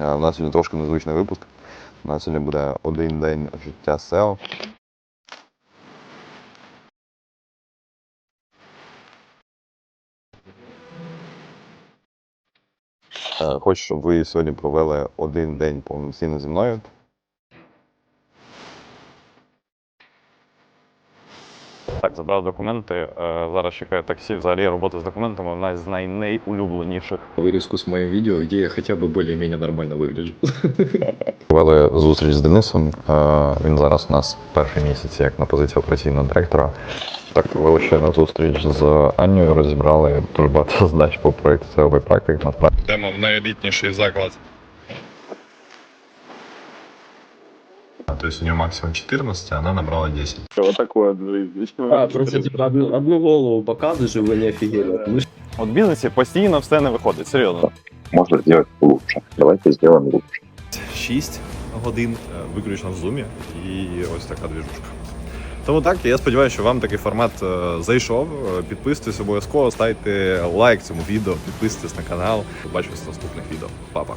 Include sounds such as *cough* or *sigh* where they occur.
У нас сьогодні трошки незвичний випуск. У нас сьогодні буде один день життя SEO. Е, Хочу, щоб ви сьогодні провели один день повноцінно зі мною. Так, забрав документи. е, Зараз чекаю таксі. Взагалі робота з документами одна з най- найулюбленіших. вырезку с моим видео, где я хотя бы более-менее нормально выгляжу. *laughs* Провели зустріч з Денисом. Е, Він зараз у нас перший місяць як на позиції операційного директора. Так, провели ще на зустріч з Анною, розібрали дуже багато *laughs* задач по проєкту SEO практик. Насправді Йдемо в найелітніший заклад. То есть у нее максимум 14, а она набрала 10. Що таке жизнь? А, просто типа одну, одну голову показываешь, и вы не офигели. Мы От в бізнесі постійно все не виходить. Серйозно. можно сделать лучше. Давайте сделаем лучше. 6 годин е, виключно в зумі і ось така двіжушка. Тому так, я сподіваюся, що вам такий формат е, зайшов. Е, Підписуйтесь обов'язково, ставте лайк цьому відео, підписуйтесь на канал. Побачимось в наступних відео. Па-па.